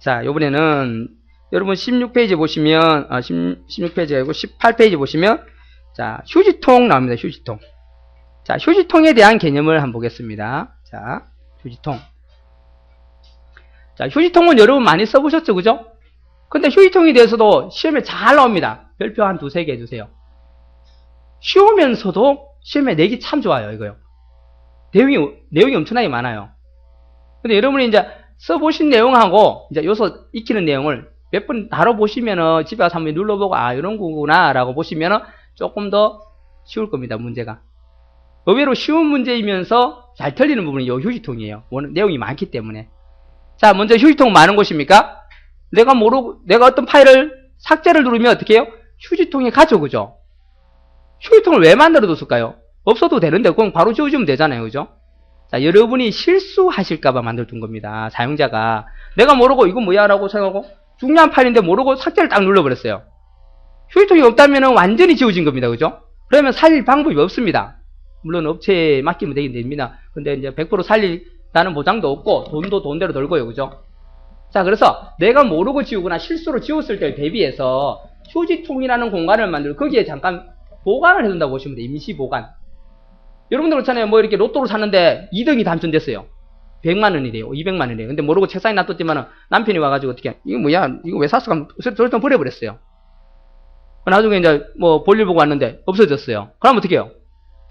자, 요번에는 여러분 16페이지 보시면, 아, 16, 16페이지가 아니고 18페이지 보시면, 자, 휴지통 나옵니다. 휴지통. 자, 휴지통에 대한 개념을 한번 보겠습니다. 자, 휴지통. 자, 휴지통은 여러분 많이 써보셨죠? 그죠? 근데 휴지통에 대해서도 시험에 잘 나옵니다. 별표 한 두세 개 해주세요. 쉬우면서도 시험에 내기 참 좋아요, 이거요. 내용이, 내용이 엄청나게 많아요. 근데 여러분이 이제 써보신 내용하고 이제 요소 익히는 내용을 몇 번 다뤄보시면은 집에 가서 한번 눌러보고 아, 이런 거구나 라고 보시면은 조금 더 쉬울 겁니다, 문제가. 의외로 쉬운 문제이면서 잘 틀리는 부분이 이 휴지통이에요. 내용이 많기 때문에. 자, 먼저 휴지통 많은 곳입니까? 내가 모르고, 내가 어떤 파일을 삭제를 누르면 어떻게 해요? 휴지통에 가죠, 그죠? 휴지통을 왜 만들어 뒀을까요? 없어도 되는데, 그건 바로 지워주면 되잖아요, 그죠? 자, 여러분이 실수하실까봐 만들어둔 겁니다. 사용자가. 내가 모르고, 이거 뭐야? 라고 생각하고, 중요한 파일인데 모르고 삭제를 딱 눌러버렸어요. 휴지통이 없다면 완전히 지워진 겁니다, 그죠? 그러면 살릴 방법이 없습니다. 물론 업체에 맡기면 되긴 됩니다. 근데 이제 100% 살린다는 보장도 없고, 돈도 돈대로 들고요, 그죠? 자, 그래서 내가 모르고 지우거나 실수로 지웠을 때를 대비해서 휴지통이라는 공간을 만들고 거기에 잠깐 보관을 해둔다고 보시면 돼요. 임시 보관. 여러분들 그렇잖아요. 뭐 이렇게 로또를 샀는데 2등이 당첨됐어요. 100만 원이래요. 200만 원이래요. 근데 모르고 책상에 놔뒀지만 남편이 와가지고 어떻게, 이거 뭐야? 이거 왜 샀어? 그럼 설탕 버려버렸어요. 나중에 이제 뭐 볼일 보고 왔는데 없어졌어요. 그럼 어떻게 해요?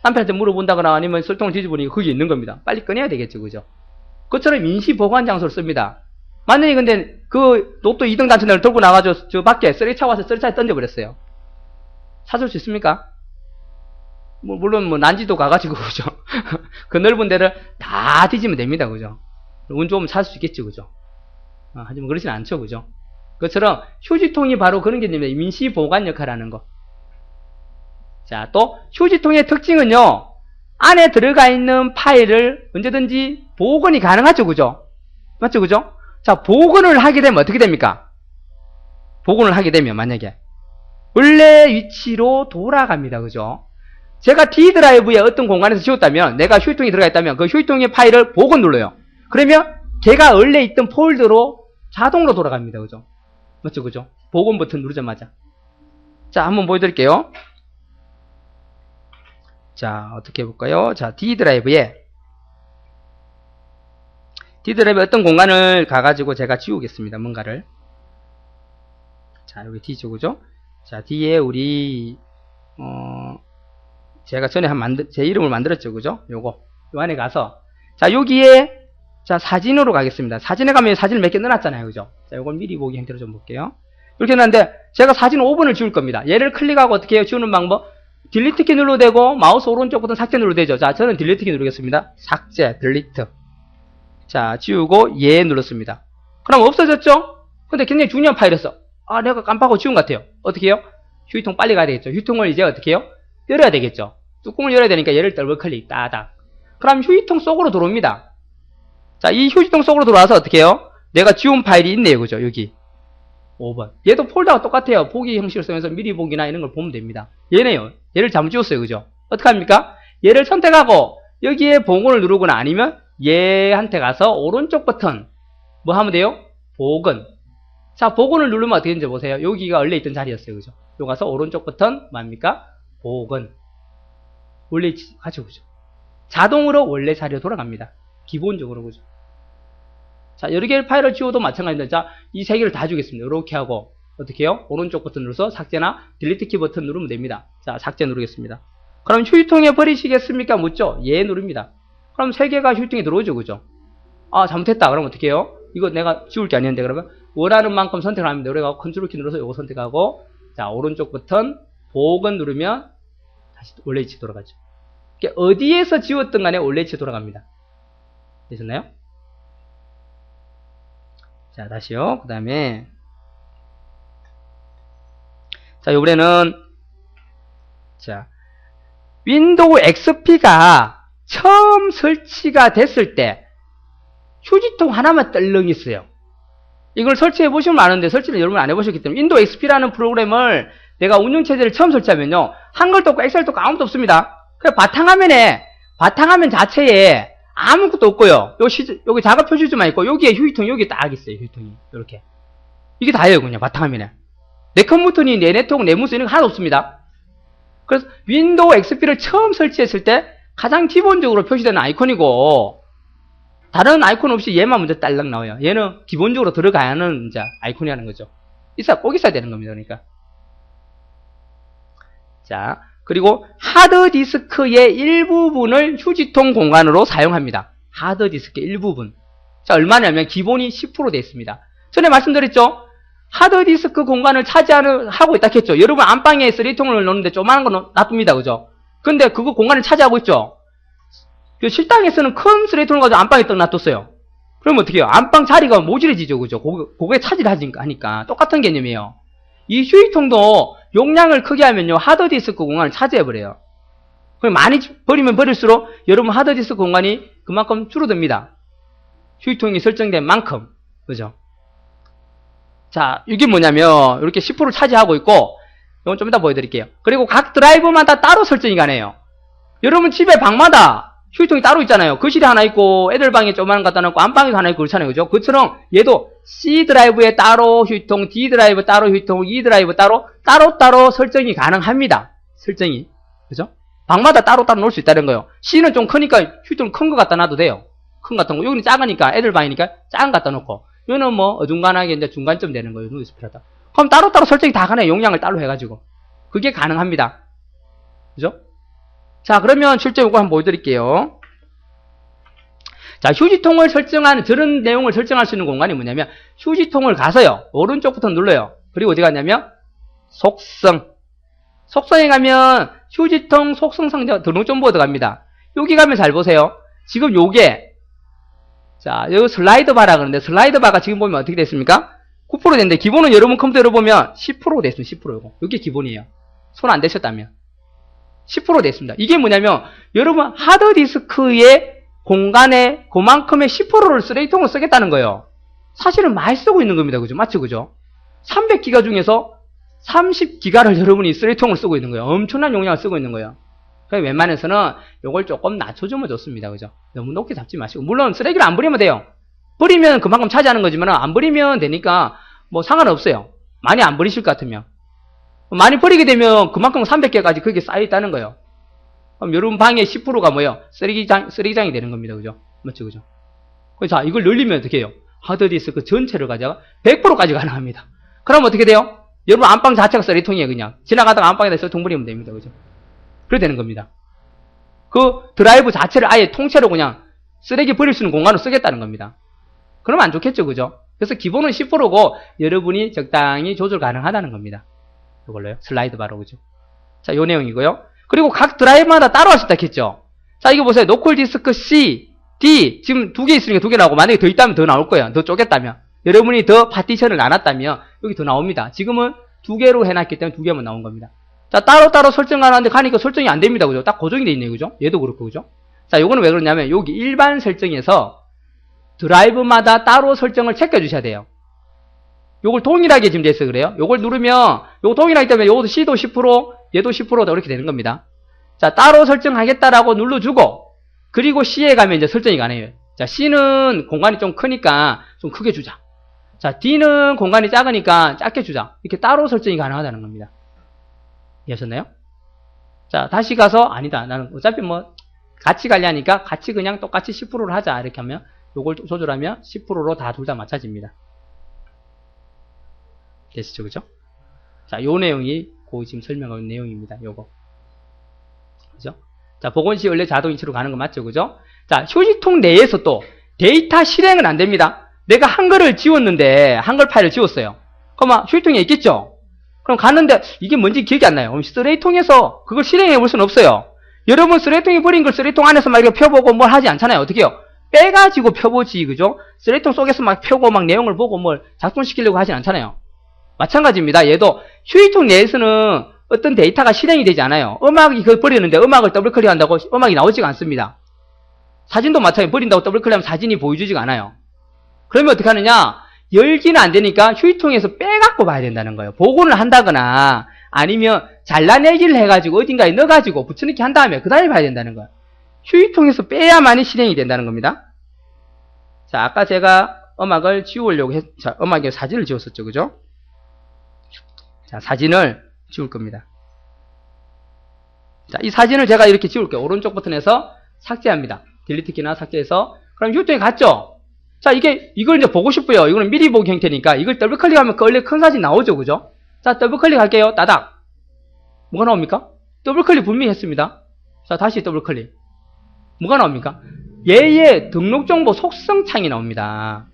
남편한테 물어본다거나 아니면 설탕을 뒤집으니까 거기 있는 겁니다. 빨리 꺼내야 되겠죠. 그죠? 그처럼 임시 보관 장소를 씁니다. 만약에 근데 그 로또 2등 당첨자를 들고 나가서 저 밖에 쓰레차 와서 쓰레차에 던져버렸어요. 찾을 수 있습니까? 뭐 물론 뭐 난지도 가가지고 그죠? 그 넓은 데를 다 뒤지면 됩니다. 그죠? 운 좋으면 찾을 수 있겠죠. 그죠? 아, 하지만 그렇진 않죠. 그죠? 그처럼 휴지통이 바로 그런 개념입니다. 임시 보관 역할을 하는 거. 자, 또 휴지통의 특징은요. 안에 들어가 있는 파일을 언제든지 복원이 가능하죠. 그죠? 맞죠? 그죠? 자, 복원을 하게 되면 어떻게 됩니까? 복원을 하게 되면 만약에 원래 위치로 돌아갑니다. 그죠? 제가 D 드라이브에 어떤 공간에서 지웠다면 내가 휴지통이 들어가 있다면 그 휴지통의 파일을 복원 눌러요. 그러면 걔가 원래 있던 폴더로 자동으로 돌아갑니다. 그죠? 맞죠? 그죠? 복원 버튼 누르자마자. 자, 한번 보여드릴게요. 자, 어떻게 해볼까요? 자, D 드라이브에 D 드라이브 어떤 공간을 가가지고 제가 지우겠습니다. 뭔가를. 자, 여기 D죠, 그죠? 자, D에 우리, 어, 제가 전에 한 만들, 제 이름을 만들었죠, 그죠? 요거. 요 안에 가서. 자, 여기에, 자, 사진으로 가겠습니다. 사진에 가면 사진을 몇 개 넣어놨잖아요, 그죠? 자, 요걸 미리 보기 형태로 좀 볼게요. 이렇게 해놨는데, 제가 사진 5번을 지울 겁니다. 얘를 클릭하고 어떻게 해요? 지우는 방법? 딜리트 키 눌러도 되고, 마우스 오른쪽 버튼 삭제 눌러도 되죠. 자, 저는 딜리트 키 누르겠습니다. 삭제, 딜리트. 자, 지우고, 예 눌렀습니다. 그럼 없어졌죠? 근데 굉장히 중요한 파일이었어. 아, 내가 깜빡하고 지운 것 같아요. 어떻게 해요? 휴지통 빨리 가야 되겠죠. 휴통을 이제 어떻게 해요? 열어야 되겠죠. 뚜껑을 열어야 되니까 얘를 더블 클릭, 따닥. 그럼 휴지통 속으로 들어옵니다. 자, 이 휴지통 속으로 들어와서 어떻게 해요? 내가 지운 파일이 있네요. 그죠? 여기. 5번. 얘도 폴더가 똑같아요. 보기 형식을 쓰면서 미리 보기나 이런 걸 보면 됩니다. 얘네요. 얘를 잘못 지웠어요. 그죠? 어떻게 합니까? 얘를 선택하고 여기에 복원을 누르거나 아니면 얘한테 가서 오른쪽 버튼 뭐 하면 돼요? 복원. 자, 복원을 누르면 어떻게 되는지 보세요. 여기가 원래 있던 자리였어요. 그죠? 요 가서 오른쪽 버튼 뭡니까? 복원. 원래 가죠. 그죠? 자동으로 원래 자리로 돌아갑니다. 기본적으로 그죠? 자, 여러 개의 파일을 지워도 마찬가지입니다. 자, 이 세 개를 다 주겠습니다. 이렇게 하고 어떻게 해요? 오른쪽 버튼 눌러서 삭제나 딜리트 키 버튼 누르면 됩니다. 자, 삭제 누르겠습니다. 그럼 휴지통에 버리시겠습니까? 묻죠? 예 누릅니다. 그럼 세 개가 휴지통에 들어오죠. 그죠? 아, 잘못했다. 그럼 어떻게 해요? 이거 내가 지울 게 아니었는데 그러면 원하는 만큼 선택을 합니다. 우리가 컨트롤 키 눌러서 이거 선택하고 자, 오른쪽 버튼 복원 누르면 다시 원래 위치 돌아가죠. 그러니까 어디에서 지웠든 간에 원래 위치 돌아갑니다. 되셨나요? 자, 다시요. 그 다음에 자, 요번에는 자, 윈도우 XP가 처음 설치가 됐을 때 휴지통 하나만 떨렁 있어요. 이걸 설치해 보시면 아는데 설치를 여러분 안 해보셨기 때문에 윈도우 XP라는 프로그램을 내가 운영체제를 처음 설치하면요 한글도 없고 엑셀도 없고 아무것도 없습니다. 그냥 바탕화면에 바탕화면 자체에 아무것도 없고요. 요 시, 여기 작업 표시주만 있고, 여기에 휴지통, 여기 딱 있어요, 휴지통이. 이렇게. 이게 다예요, 그냥, 바탕화면에. 내 컴퓨터니, 내 네트워크, 내 무슨 이런 거 하나도 없습니다. 그래서 윈도우 XP를 처음 설치했을 때 가장 기본적으로 표시되는 아이콘이고, 다른 아이콘 없이 얘만 먼저 딸랑 나와요. 얘는 기본적으로 들어가야 하는 이제 아이콘이라는 거죠. 있어, 꼭 있어야 되는 겁니다, 그러니까. 자, 그리고 하드디스크의 일부분을 휴지통 공간으로 사용합니다. 하드디스크의 일부분. 자, 얼마냐면 기본이 10% 되어 있습니다. 전에 말씀드렸죠? 하드디스크 공간을 차지하는, 하고 있다 했죠? 여러분 안방에 쓰레기통을 넣는데 조그마한 거 놔둡니다. 그죠? 근데 그거 공간을 차지하고 있죠? 그 실당에서는 큰 쓰레기통을 가지고 안방에 딱 놔뒀어요. 그러면 어떻게 해요? 안방 자리가 모질해지죠. 그죠? 그거, 그거에 차지하니까. 똑같은 개념이에요. 이 휴지통도 용량을 크게 하면요. 하드디스크 공간을 차지해버려요. 그럼 많이 버리면 버릴수록 여러분 하드디스크 공간이 그만큼 줄어듭니다. 휴지통이 설정된 만큼. 그죠? 자, 이게 뭐냐면, 이렇게 10%를 차지하고 있고, 이건 좀 이따 보여드릴게요. 그리고 각 드라이브마다 따로 설정이 가네요. 여러분 집에 방마다 휴지통이 따로 있잖아요. 거실에 하나 있고, 애들 방에 조그만 거 갖다 놓고, 안방에도 하나 있고, 그렇잖아요. 그죠? 그처럼 얘도 C 드라이브에 따로 휴지통, D 드라이브 따로 휴지통, E 드라이브 따로, 따로 따로 설정이 가능합니다. 설정이. 그죠? 방마다 따로따로 놓을 수 있다는 거예요. C는 좀 크니까 휴지통 큰 거 갖다 놔도 돼요. 큰 거 같은 거. 여기는 작으니까 애들 방이니까 작은 거 갖다 놓고. 이거는 뭐 어중간하게 이제 중간점 되는 거예요. 누드 스프레다. 그럼 따로 따로 설정이 다 가네. 용량을 따로 해가지고. 그게 가능합니다. 그죠? 자, 그러면 실제 요거 한번 보여드릴게요. 자, 휴지통을 설정하는, 저런 내용을 설정할 수 있는 공간이 뭐냐면, 휴지통을 가서요. 오른쪽부터 눌러요. 그리고 어디 가냐면, 속성. 속성에 가면, 휴지통 속성 상자 등록 정보가 들어갑니다. 여기 가면 잘 보세요. 지금 요게, 자, 여기 슬라이드 바라 그러는데, 슬라이드 바가 지금 보면 어떻게 됐습니까? 9% 됐는데, 기본은 여러분 컴퓨터로 보면 10% 됐습니다. 10% 이거. 이게 기본이에요. 손 안 대셨다면. 10% 됐습니다. 이게 뭐냐면, 여러분 하드디스크의 공간에 그만큼의 10%를 쓰레기통으로 쓰겠다는 거예요. 사실은 많이 쓰고 있는 겁니다. 그죠? 맞죠? 그죠? 300기가 중에서 30기가를 여러분이 쓰레기통을 쓰고 있는 거예요. 엄청난 용량을 쓰고 있는 거예요. 그래서 웬만해서는 이걸 조금 낮춰주면 좋습니다. 그죠? 너무 높게 잡지 마시고. 물론 쓰레기를 안 버리면 돼요. 버리면 그만큼 차지하는 거지만 안 버리면 되니까 뭐 상관없어요. 많이 안 버리실 것 같으면. 많이 버리게 되면 그만큼 300개까지 그게 쌓여있다는 거예요. 그럼 여러분 방의 10%가 뭐예요? 쓰레기장, 쓰레기장이 되는 겁니다. 그죠? 맞죠? 그죠? 자, 이걸 늘리면 어떻게 해요? 하드디스크 전체를 가져가 100%까지 가능합니다. 그럼 어떻게 돼요? 여러분 안방 자체가 쓰레기통이에요. 그냥. 지나가다가 안방에다 쓰레기통 버리면 됩니다. 그죠? 그래 되는 겁니다. 그 드라이브 자체를 아예 통째로 그냥 쓰레기 버릴 수 있는 공간으로 쓰겠다는 겁니다. 그러면 안 좋겠죠. 그죠? 그래서 기본은 10%고 여러분이 적당히 조절 가능하다는 겁니다. 이걸로요. 슬라이드 바로 그죠? 자, 요 내용이고요. 그리고 각 드라이브마다 따로 있다 했죠. 자, 이거 보세요. 노콜 디스크 C, D 지금 두 개 있으니까 두 개 나오고 만약에 더 있다면 더 나올 거예요. 더 쪼갰다면. 여러분이 더 파티션을 나눴다면 여기 더 나옵니다. 지금은 두 개로 해놨기 때문에 두 개만 나온 겁니다. 자, 따로따로 설정하는데 가니까 설정이 안 됩니다. 그죠? 딱 고정이 돼 있네요. 그죠? 얘도 그렇고, 그죠? 자, 요거는 왜 그러냐면 여기 일반 설정에서 드라이브마다 따로 설정을 체크해주셔야 돼요. 요걸 동일하게 지금 돼서 그래요. 요걸 누르면 요거 동일하기 때문에 요것도 C도 10% 얘도 10%다 이렇게 되는 겁니다. 자 따로 설정하겠다라고 눌러주고 그리고 C에 가면 이제 설정이 가능해요. 자 C는 공간이 좀 크니까 좀 크게 주자. 자 D는 공간이 작으니까 작게 주자. 이렇게 따로 설정이 가능하다는 겁니다. 이해하셨나요? 자 다시 가서 아니다. 나는 어차피 뭐 같이 가려니까 같이 그냥 똑같이 10%를 하자 이렇게 하면 요걸 조절하면 10%로 다 둘 다 맞춰집니다. 되시죠, 그죠? 자, 요 내용이 그 지금 설명하는 내용입니다. 요거. 그죠? 자, 복원시 원래 자동 인치로 가는 거 맞죠, 그죠? 자, 휴지통 내에서 또 데이터 실행은 안 됩니다. 내가 한글을 지웠는데 한글 파일을 지웠어요. 그러면 휴지통에 있겠죠? 그럼 갔는데 이게 뭔지 기억이 안 나요. 그럼 쓰레기통에서 그걸 실행해 볼 수는 없어요. 여러분 쓰레기통에 버린 걸 쓰레기통 안에서 막 이렇게 펴보고 뭘 하지 않잖아요. 어떻게 해요? 빼가지고 펴보지, 그죠? 쓰레기통 속에서 막 펴고 막 내용을 보고 뭘 작동시키려고 하진 않잖아요. 마찬가지입니다. 얘도 휴지통 내에서는 어떤 데이터가 실행이 되지 않아요. 음악이 그걸 버리는데 음악을 더블 클릭한다고 음악이 나오지가 않습니다. 사진도 마찬가지 버린다고 더블 클릭하면 사진이 보여주지가 않아요. 그러면 어떻게 하느냐? 열기는 안 되니까 휴지통에서 빼갖고 봐야 된다는 거예요. 복원을 한다거나 아니면 잘라내기를 해가지고 어딘가에 넣어가지고 붙여넣기 한 다음에 그 다음에 봐야 된다는 거예요. 휴지통에서 빼야만이 실행이 된다는 겁니다. 자, 아까 제가 음악을 지우려고 했, 자, 음악에 사진을 지웠었죠. 그죠? 자, 사진을 지울 겁니다. 자, 이 사진을 제가 이렇게 지울게요. 오른쪽 버튼에서 삭제합니다. 딜리트 키나 삭제해서. 그럼 휴통에 갔죠? 자, 이게, 이걸 이제 보고 싶어요. 이거는 미리 보기 형태니까. 이걸 더블 클릭하면 그 원래 큰 사진 나오죠. 그죠? 자, 더블 클릭할게요. 따닥. 뭐가 나옵니까? 더블 클릭 분명히 했습니다. 자, 다시 더블 클릭. 뭐가 나옵니까? 얘의 등록 정보 속성 창이 나옵니다.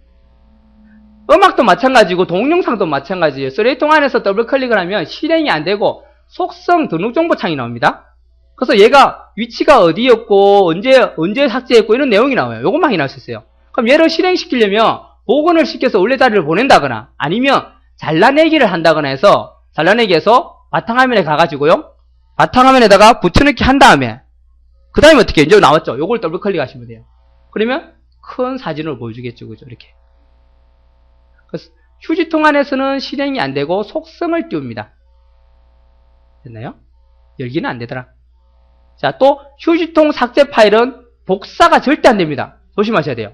음악도 마찬가지고 동영상도 마찬가지예요. 쓰레기통 안에서 더블 클릭을 하면 실행이 안 되고 속성 등록 정보 창이 나옵니다. 그래서 얘가 위치가 어디였고 언제 언제 삭제했고 이런 내용이 나와요. 요것만 확인할 수 있어요. 그럼 얘를 실행시키려면 복원을 시켜서 원래 자리를 보낸다거나 아니면 잘라내기를 한다거나 해서 잘라내기해서 바탕화면에 가가지고요. 바탕화면에다가 붙여넣기 한 다음에 그 다음에 어떻게? 이제 나왔죠? 요걸 더블 클릭하시면 돼요. 그러면 큰 사진을 보여주겠죠. 그죠? 이렇게. 휴지통 안에서는 실행이 안 되고 속성을 띄웁니다. 됐나요? 열기는 안 되더라. 자, 또 휴지통 삭제 파일은 복사가 절대 안 됩니다. 조심하셔야 돼요.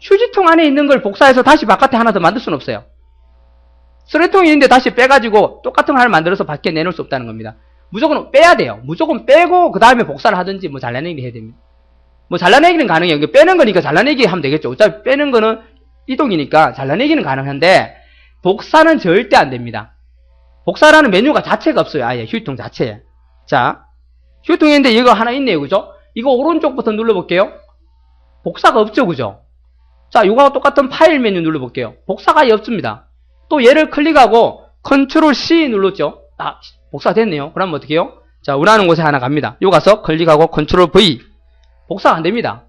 휴지통 안에 있는 걸 복사해서 다시 바깥에 하나 더 만들 수는 없어요. 쓰레통이 있는데 다시 빼가지고 똑같은 걸 하나 만들어서 밖에 내놓을 수 없다는 겁니다. 무조건 빼야 돼요. 무조건 빼고 그 다음에 복사를 하든지 뭐 잘라내기 해야 됩니다. 뭐 잘라내기는 가능해요. 빼는 거니까 잘라내기 하면 되겠죠. 어차피 빼는 거는 이동이니까 잘라내기는 가능한데 복사는 절대 안 됩니다. 복사라는 메뉴가 자체가 없어요. 아예 휴지통 자체에. 자, 휴지통인데 이거 하나 있네요. 그죠? 이거 오른쪽 버튼 눌러볼게요. 복사가 없죠. 그죠? 자, 이거하고 똑같은 파일 메뉴 눌러볼게요. 복사가 아예 없습니다. 또 얘를 클릭하고 컨트롤 C 눌렀죠. 아, 복사 됐네요. 그러면 어떻게 해요? 자, 원하는 곳에 하나 갑니다. 요 가서 클릭하고 컨트롤 V. 복사가 안 됩니다.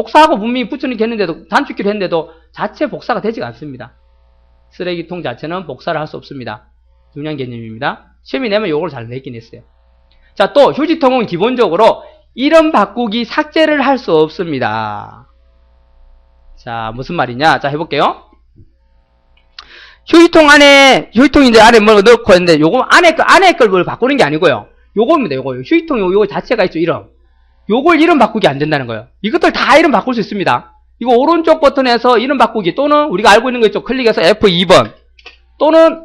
복사하고 분명히 붙여넣기 했는데도, 단축키를 했는데도 자체 복사가 되지가 않습니다. 쓰레기통 자체는 복사를 할 수 없습니다. 중요한 개념입니다. 시험이 내면 요걸 잘 냈긴 했어요. 자, 또 휴지통은 기본적으로 이름 바꾸기 삭제를 할 수 없습니다. 자, 무슨 말이냐? 자, 해볼게요. 휴지통 안에, 휴지통인데 안에 뭘 넣고 했는데, 요거 안에, 거, 안에 걸 바꾸는 게 아니고요. 요겁니다, 요거. 휴지통 요, 요 자체가 있죠, 이름. 요걸 이름 바꾸기 안 된다는 거예요. 이것들 다 이름 바꿀 수 있습니다. 이거 오른쪽 버튼에서 이름 바꾸기 또는 우리가 알고 있는 거 있죠. 클릭해서 F2번. 또는,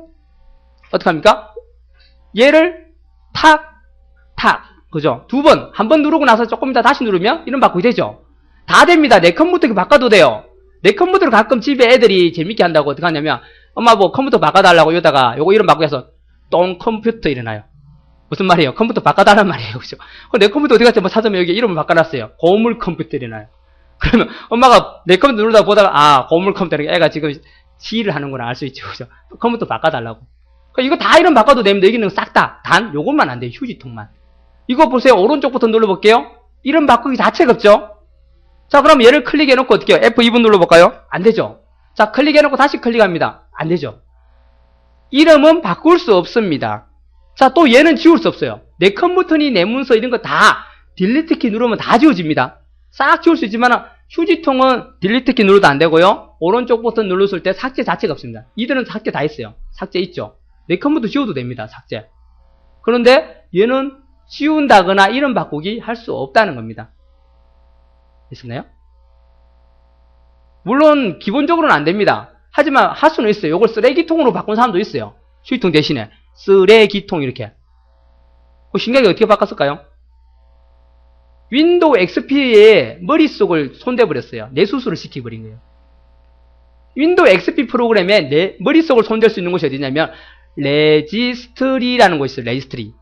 어떻게 합니까? 얘를 탁, 탁. 그죠? 두 번. 한 번 누르고 나서 조금 이따 다시 누르면 이름 바꾸기 되죠. 다 됩니다. 내 컴퓨터 바꿔도 돼요. 내 컴퓨터를 가끔 집에 애들이 재밌게 한다고 어떻게 하냐면 엄마 뭐 컴퓨터 바꿔달라고 이러다가 요거 이름 바꾸해서 똥 컴퓨터 이러나요. 무슨 말이에요? 컴퓨터 바꿔달란 말이에요. 그죠? 내 컴퓨터 어디 갔지? 뭐 찾으면 여기 이름을 바꿔놨어요. 고물 컴퓨터 이러나요. 그러면 엄마가 내 컴퓨터 누르다 보다가 아 고물 컴퓨터 애가 지금 시를 하는구나 알 수 있죠. 그죠? 컴퓨터 바꿔달라고. 그러니까 이거 다 이름 바꿔도 됩니다. 여기는 싹 다. 단 요것만 안 돼요. 휴지통만. 이거 보세요. 오른쪽 버튼 눌러볼게요. 이름 바꾸기 자체가 없죠? 자, 그럼 얘를 클릭해놓고 어떻게 해요? F2번 눌러볼까요? 안 되죠? 자, 클릭해놓고 다시 클릭합니다. 안 되죠? 이름은 바꿀 수 없습니다. 자, 또 얘는 지울 수 없어요. 내 컴퓨터니 내 문서 이런 거 다 딜리트 키 누르면 다 지워집니다. 싹 지울 수 있지만 휴지통은 딜리트 키 눌러도 안 되고요. 오른쪽 버튼 눌렀을 때 삭제 자체가 없습니다. 이들은 삭제 다 있어요. 삭제 있죠? 내 컴퓨터 지워도 됩니다. 삭제. 그런데 얘는 지운다거나 이름 바꾸기 할 수 없다는 겁니다. 됐나요? 물론 기본적으로는 안 됩니다. 하지만 할 수는 있어요. 이걸 쓰레기통으로 바꾼 사람도 있어요. 휴지통 대신에 쓰레기통 이렇게. 그 신기하게 어떻게 바꿨을까요? 윈도우 XP의 머릿속을 손대버렸어요. 내수술을 시켜버린 거예요. 윈도우 XP 프로그램에 내 머릿속을 손댈 수 있는 곳이 어디냐면 레지스트리라는 곳이 있어요. 레지스트리.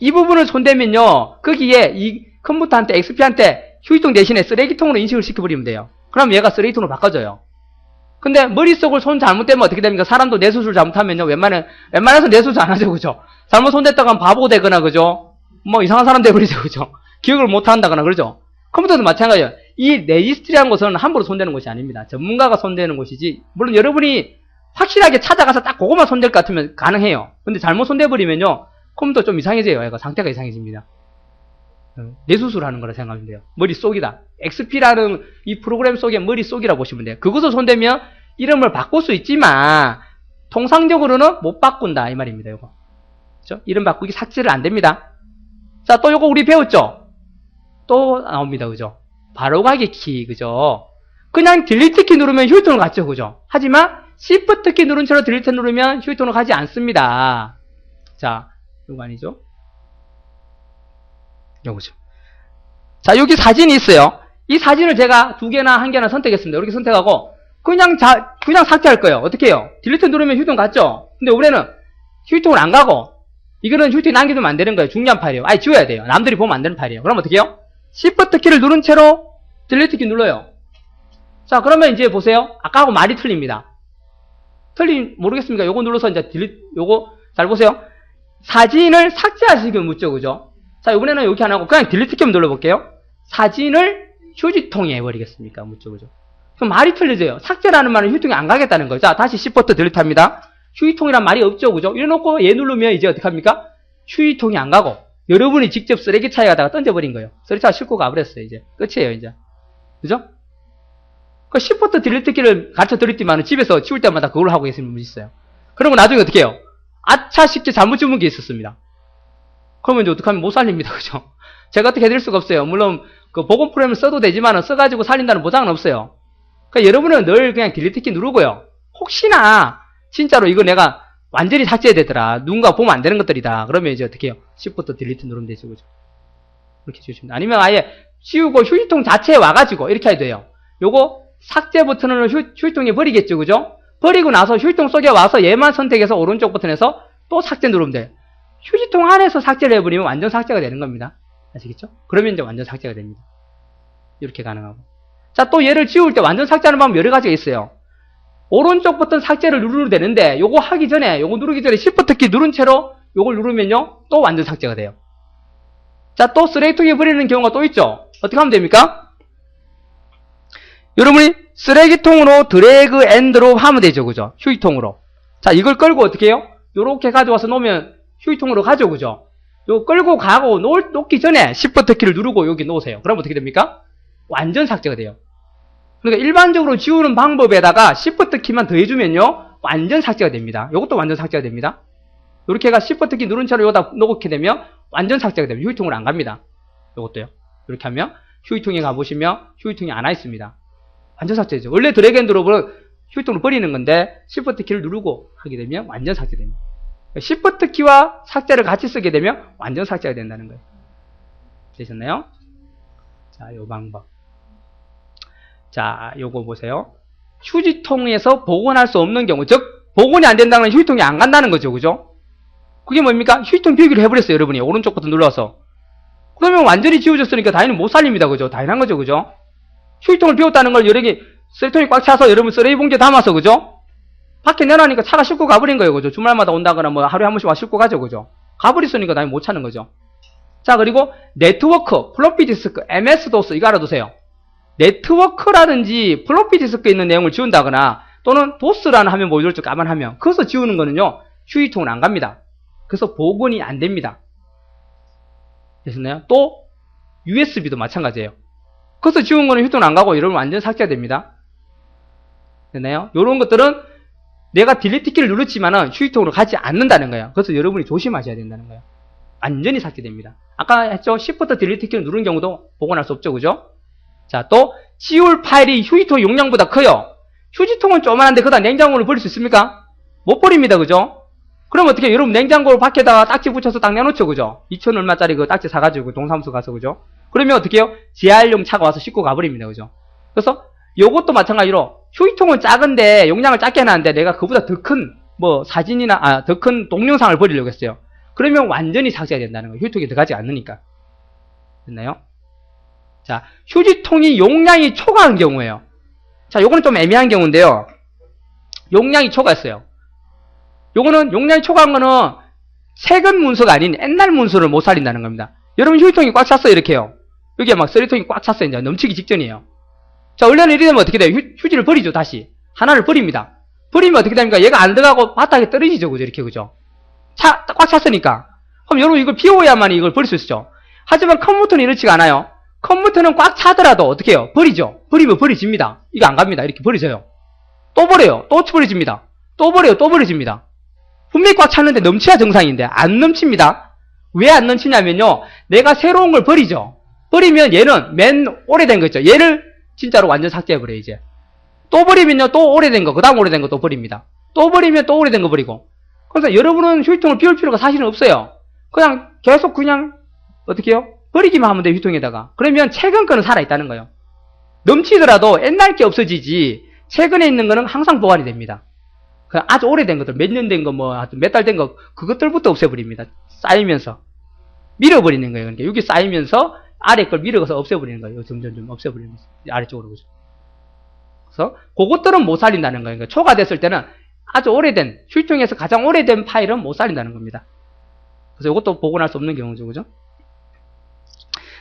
이 부분을 손대면요. 거기에 이 컴퓨터한테 XP한테 휴지통 대신에 쓰레기통으로 인식을 시켜버리면 돼요. 그럼 얘가 쓰레기통으로 바꿔져요. 근데 머릿속을 손 잘못되면 어떻게 됩니까? 사람도 뇌 수술 잘못하면요. 웬만해, 웬만해서 뇌 수술 안 하죠. 그죠? 잘못 손댔다가 바보 되거나, 그죠? 뭐 이상한 사람 돼버리죠. 그죠? 기억을 못 한다거나, 그러죠? 컴퓨터도 마찬가지예요. 이 레지스트리라는 것은 함부로 손대는 것이 아닙니다. 전문가가 손대는 것이지. 물론 여러분이 확실하게 찾아가서 딱 그것만 손댈 것 같으면 가능해요. 근데 잘못 손대버리면요. 컴퓨터 좀 이상해져요. 상태가 이상해집니다. 뇌수술 하는 거라 생각하면 돼요. 머릿속이다. XP라는 이 프로그램 속의 머릿속이라고 보시면 돼요. 그것을 손대면 이름을 바꿀 수 있지만 통상적으로는 못 바꾼다 이 말입니다. 이거. 그죠? 이름 바꾸기 삭제를 안 됩니다. 자, 또 이거 우리 배웠죠? 또 나옵니다. 그죠? 바로가기 키, 그죠? 그냥 딜리트 키 누르면 휴통을 갔죠. 그죠? 하지만 Shift 키 누른 채로 딜리트 누르면 휴통을 가지 않습니다. 자, 이거 아니죠? 요거죠. 자, 여기 사진이 있어요. 이 사진을 제가 두 개나 한 개나 선택했습니다. 이렇게 선택하고 그냥 자, 그냥 삭제할 거예요. 어떻게 해요? 딜리트 누르면 휴통 갔죠? 근데 올해는 휴통을 안 가고 이거는 휴통이 남겨두면 안 되는 거예요. 중요한 파일이에요. 아예 지워야 돼요. 남들이 보면 안 되는 파일이에요. 그럼 어떻게 해요? Shift 키를 누른 채로 딜리트 키 눌러요. 자, 그러면 이제 보세요. 아까하고 말이 틀립니다. 틀린, 모르겠습니까? 요거 눌러서 이제 딜리트, 요거, 잘 보세요. 사진을 삭제하시길 묻죠, 그죠? 자, 이번에는 이렇게 안 하고 그냥 딜리트 키 눌러볼게요. 사진을 휴지통에 해버리겠습니까? 묻죠, 그죠? 그럼 말이 틀려져요. 삭제라는 말은 휴지통에 안 가겠다는 거죠. 자, 다시 Shift 딜리트 합니다. 휴지통이란 말이 없죠, 그죠? 이래놓고 얘 누르면 이제 어떻게 합니까? 휴지통이 안 가고, 여러분이 직접 쓰레기 차에 가다가 던져버린 거예요. 쓰레기차 싣고 가버렸어요, 이제. 끝이에요, 이제. 그죠? 그 Shift 딜리트 키를 가르쳐 드렸지만 집에서 치울 때마다 그걸 하고 계시는 분이 있어요. 그러고 나중에 어떻게 해요? 아차 쉽게 잘못 주문 게 있었습니다. 그러면 이제 어떡하면 못 살립니다. 그죠? 제가 어떻게 해드릴 수가 없어요. 물론 그 보건 프로그램을 써도 되지만 써가지고 살린다는 보장은 없어요. 그러니까 여러분은 늘 그냥 딜리트 키 누르고요. 혹시나 진짜로 이거 내가 완전히 삭제되더라. 누군가 보면 안 되는 것들이다. 그러면 이제 어떻게 해요? Shift 딜리트 누르면 되죠. 그죠? 이렇게 주시면 아니면 아예 지우고 휴지통 자체에 와가지고 이렇게 해도 돼요. 요거 삭제 버튼을 휴, 휴지통에 버리겠죠. 그죠? 버리고 나서 휴지통 속에 와서 얘만 선택해서 오른쪽 버튼에서 또 삭제 누르면 돼요. 휴지통 안에서 삭제를 해버리면 완전 삭제가 되는 겁니다. 아시겠죠? 그러면 이제 완전 삭제가 됩니다. 이렇게 가능하고. 자, 또 얘를 지울 때 완전 삭제하는 방법 여러 가지가 있어요. 오른쪽 버튼 삭제를 누르면 되는데 요거 하기 전에 요거 누르기 전에 Shift 키 누른 채로 요걸 누르면요 또 완전 삭제가 돼요. 자, 또 쓰레기통에 버리는 경우가 또 있죠. 어떻게 하면 됩니까? 여러분이 쓰레기통으로 드래그 앤 드롭 하면 되죠. 그죠? 휴지통으로. 자, 이걸 끌고 어떻게 해요? 요렇게 가져와서 놓으면 휴지통으로 가죠. 그죠? 요 끌고 가고 놓, 놓기 전에 Shift 키를 누르고 여기 놓으세요. 그럼 어떻게 됩니까? 완전 삭제가 돼요. 그러니까 일반적으로 지우는 방법에다가 Shift 키만 더해주면요. 완전 삭제가 됩니다. 요것도 완전 삭제가 됩니다. 이렇게 해가 Shift 키 누른 채로 여기다 놓게 되면 완전 삭제가 됩니다. 휴지통으로 안 갑니다. 요것도요. 이렇게 하면 휴지통에 가보시면 휴지통이 안 와 있습니다. 완전 삭제죠. 원래 드래그 앤 드롭은 휴지통을 버리는 건데 Shift 키를 누르고 하게 되면 완전 삭제됩니다. Shift 키와 삭제를 같이 쓰게 되면 완전 삭제가 된다는 거예요. 되셨나요? 자, 요 방법. 자, 요거 보세요. 휴지통에서 복원할 수 없는 경우, 즉 복원이 안 된다는 건 휴지통이 안 간다는 거죠. 그죠? 그게 뭡니까? 휴지통 비우기를 해버렸어요. 여러분이 오른쪽 버튼 눌러서. 그러면 완전히 지워졌으니까 다이는 못 살립니다. 그죠? 다이난 거죠. 그죠? 휴지통을 비웠다는 걸 여러분이 쓰레기통이 꽉 차서 여러분 쓰레기 봉지에 담아서 그죠? 밖에 내놔니까 차가 싣고 가버린 거예요. 그죠? 주말마다 온다거나 뭐 하루에 한 번씩 와 싣고 가죠. 그죠? 가버렸으니까 다이 못 차는 거죠. 자, 그리고 네트워크, 플로피 디스크, MS-DOS 이거 알아두세요. 네트워크라든지 플로피 디스크에 있는 내용을 지운다거나 또는 DOS라는 화면 보여줄 줄 감안하면 그것을 지우는 거는요. 휴지통은 안 갑니다. 그래서 복원이 안 됩니다. 되셨나요? 또 USB도 마찬가지예요. 그래서 지운 거는 휴통 안 가고 이러면 완전 삭제가 됩니다. 됐나요? 이런 것들은 내가 딜리트 키를 누르지만은 휴지통으로 가지 않는다는 거예요. 그래서 여러분이 조심하셔야 된다는 거예요. 완전히 삭제됩니다. 아까 했죠? Shift 딜리트 키를 누른 경우도 복원할 수 없죠. 그죠? 자, 또 지울 파일이 휴지통 용량보다 커요. 휴지통은 조그만한데 그다 냉장고를 버릴 수 있습니까? 못 버립니다. 그죠? 그럼 어떻게? 여러분 냉장고를 밖에다가 딱지 붙여서 딱 내놓죠. 그죠? 2천 얼마짜리 그 딱지 사가지고 동사무소 가서 그죠? 그러면 어떻게 해요? 재활용 차가 와서 싣고 가버립니다. 그죠? 그래서 요것도 마찬가지로 휴지통은 작은데 용량을 작게 해놨는데 내가 그보다 더 큰 뭐 사진이나 아, 더 큰 동영상을 버리려고 했어요. 그러면 완전히 삭제가 된다는 거예요. 휴지통이 들어가지 않으니까. 됐나요? 자, 휴지통이 용량이 초과한 경우에요. 자, 요거는 좀 애매한 경우인데요. 용량이 초과했어요. 요거는 용량이 초과한 거는 최근 문서가 아닌 옛날 문서를 못 살린다는 겁니다. 여러분 휴지통이 꽉 찼어요. 이렇게요. 여기에 막 쓰레기통이 꽉 찼어요. 이제 넘치기 직전이에요. 자, 원래는 이래 되면 어떻게 돼요? 휴, 휴지를 버리죠, 다시. 하나를 버립니다. 버리면 어떻게 됩니까? 얘가 안 들어가고 바닥에 떨어지죠, 그죠? 이렇게, 그죠? 차, 꽉 찼으니까. 그럼 여러분 이걸 비워야만 이걸 버릴 수 있죠. 하지만 컴퓨터는 이렇지가 않아요. 컴퓨터는 꽉 차더라도 어떻게 해요? 버리죠. 버리면 버려집니다. 이거 안 갑니다. 이렇게 버리져요. 또 버려요. 또 버려집니다. 또 버려요. 또 버려집니다. 분명히 꽉 찼는데 넘쳐야 정상인데 안 넘칩니다. 왜 안 넘치냐면요. 내가 새로운 걸 버리죠. 버리면 얘는 맨 오래된 거 있죠. 얘를 진짜로 완전 삭제해버려요, 이제. 또 버리면요, 또 오래된 거, 그 다음 오래된 거 또 버립니다. 또 버리면 또 오래된 거 버리고. 그래서 여러분은 휴지통을 비울 필요가 사실은 없어요. 그냥 계속 그냥, 어떻게 해요? 버리기만 하면 돼요, 휴통에다가. 그러면 최근 거는 살아있다는 거예요. 넘치더라도 옛날 게 없어지지, 최근에 있는 거는 항상 보관이 됩니다. 그 아주 오래된 것들, 몇 년 된 거, 뭐, 몇 달 된 거, 그것들부터 없애버립니다. 쌓이면서. 밀어버리는 거예요. 그러니까 여기 쌓이면서 아래 걸 밀어서 없애버리는 거예요. 점점 좀 없애버리는 거죠. 아래쪽으로. 그죠. 그래서 그것들은 못 살린다는 거예요. 그러니까 초과됐을 때는 아주 오래된, 휴통에서 가장 오래된 파일은 못 살린다는 겁니다. 그래서 이것도 복원할 수 없는 경우죠. 그죠?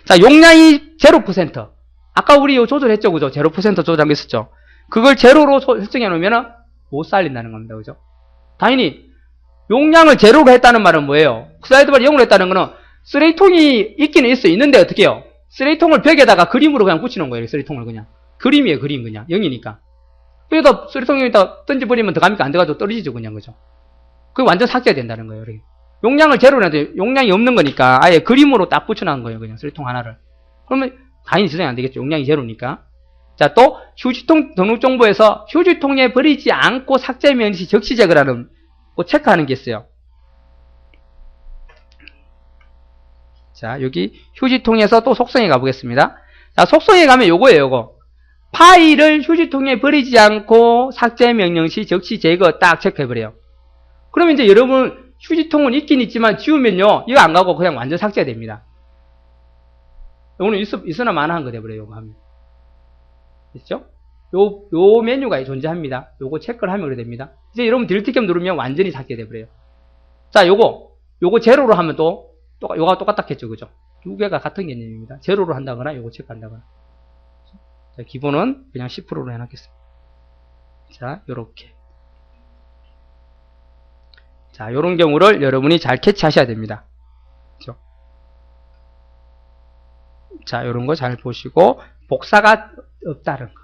자, 용량이 0%. 아까 우리 요 조절했죠. 그죠? 0% 조절한 거 있었죠. 그걸 제로로 소- 설정해 놓으면 못 살린다는 겁니다. 그죠? 당연히 용량을 제로로 했다는 말은 뭐예요? 슬라이드바를 0으로 했다는 거는 쓰레기통이 있기는 있어 있는데 어떻게 해요? 쓰레기통을 벽에다가 그림으로 그냥 붙이는 거예요. 쓰레기통을 그냥. 그림이에요. 그림 그냥. 0이니까. 그래도 쓰레기통에다 던져버리면 들어갑니까? 안 들어가도 떨어지죠. 그냥 그죠? 그게 완전 삭제가 된다는 거예요. 이렇게. 용량을 제로로 해도 용량이 없는 거니까 아예 그림으로 딱 붙여놓은 거예요. 그냥 쓰레기통 하나를. 그러면 당연히 저장이 안 되겠죠. 용량이 제로니까. 자, 또 휴지통 등록 정보에서 휴지통에 버리지 않고 삭제 명시 적시 제거라는 거 체크하는 게 있어요. 자, 여기 휴지통에서 또 속성에 가보겠습니다. 자, 속성에 가면 요거예요, 요거. 파일을 휴지통에 버리지 않고 삭제 명령 시 적시 제거 딱 체크해버려요. 그러면 이제 여러분 휴지통은 있긴 있지만 지우면요, 이거 안 가고 그냥 완전 삭제가 됩니다. 요거는 있어, 있으나 마나 한 거 돼버려요, 요거 하면. 됐죠? 요, 요 메뉴가 존재합니다. 요거 체크를 하면 그래 됩니다. 이제 여러분 딜티캠 누르면 완전히 삭제돼 버려요. 자, 요거, 요거 제로로 하면 또, 또 요가 똑같겠죠, 그죠? 두 개가 같은 개념입니다. 제로로 한다거나 요거 체크한다거나. 자, 기본은 그냥 10%로 해놨겠습니다. 자, 요렇게. 자, 요런 경우를 여러분이 잘 캐치하셔야 됩니다. 그죠? 자, 요런 거 잘 보시고, 복사가 없다는 거.